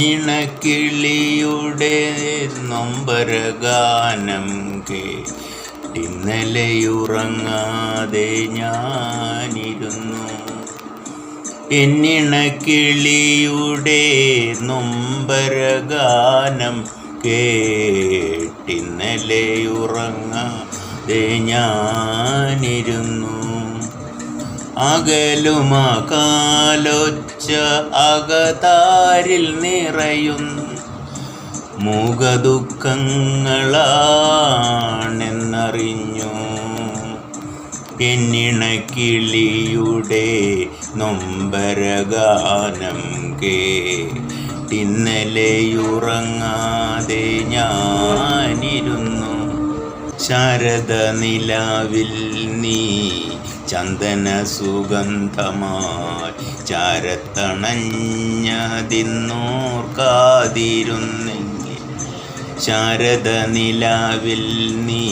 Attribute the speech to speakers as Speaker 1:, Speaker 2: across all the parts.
Speaker 1: എന്നിണക്കിളിയുടെ നൊമ്പരഗാനം കേട്ടിന്നലെയുറങ്ങാതെ ഞാനിരുന്നു. എന്നിണക്കിളിയുടെ നൊമ്പരഗാനം കേട്ടിന്നലെയുറങ്ങാതെ ഞാനിരുന്നു. അകലുമകാലൊച്ച അകതാരിൽ നിറയും മുഖദുഃഖങ്ങളാണെന്നറിഞ്ഞു. പെണ്ണിണക്കിളിയുടെ നൊമ്പരഗാനം കേട്ടിന്നലെയുറങ്ങാതെ ഞാനിരുന്നു. ശാരദ നിലാവിൽ നീ ചന്ദന സുഗന്ധമായി ചാരത്തണഞ്ഞതിന്നോർക്കാതിരുന്നെങ്കിൽ ശാരദ നിലാവിൽ നീ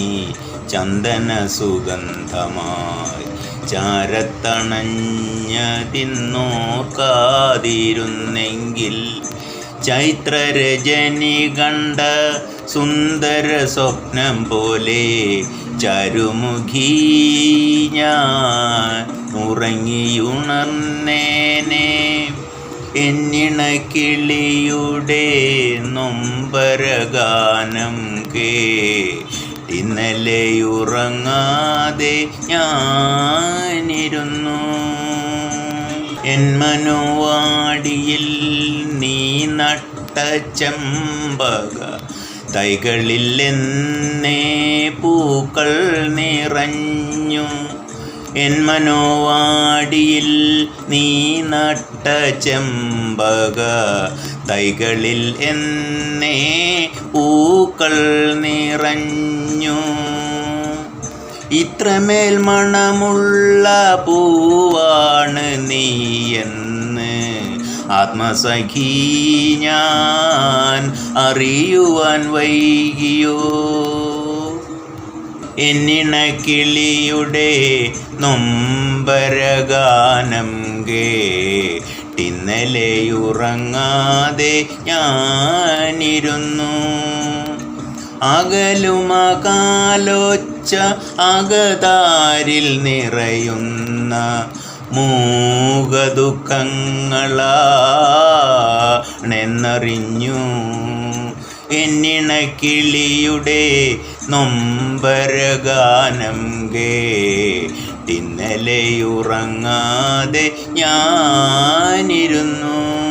Speaker 1: ചന്ദന സുഗന്ധമായി ചാരത്തണഞ്ഞതിന്നോർക്കാതിരുന്നെങ്കിൽ ചൈത്രരജനി കണ്ട സുന്ദര സ്വപ്നം പോലെ ചരുമുഖി ഞാൻ ഉറങ്ങിയുണർന്നേനെ. എന്നിണക്കിളിയുടെ നൊമ്പരഗാനം ഇന്നലെ ഉറങ്ങാതെ ഞാനിരുന്നു. എൻ മനോവാടിയിൽ നീ നട്ട ചെമ്പക. തൈകളിൽ എന്നേ പൂക്കൾ നിറഞ്ഞു. എൻ മനോവാടിയിൽ നീ നട്ട ചെമ്പക. തൈകളിൽ എന്നേ പൂക്കൾ നിറഞ്ഞു. ഇത്രമേൽ മണമുള്ള പൂവാണ് നീയെന്ന്. ആത്മസഖി ഞാൻ അറിയുവാൻ വൈകിയോ? എന്നിണക്കിളിയുടെ നൊമ്പരഗാനം കേട്ടിന്നലെയുറങ്ങാതെ ഞാനിരുന്നു. അകലുമകാലോച്ച അകതാരിൽ നിറയുന്ന മൂകദുഃഖങ്ങളാണെന്നറിഞ്ഞു. എന്നിണക്കിളിയുടെ നൊമ്പരഗാനം കേട്ടിന്നലെയുറങ്ങാതെ ഞാനിരുന്നു.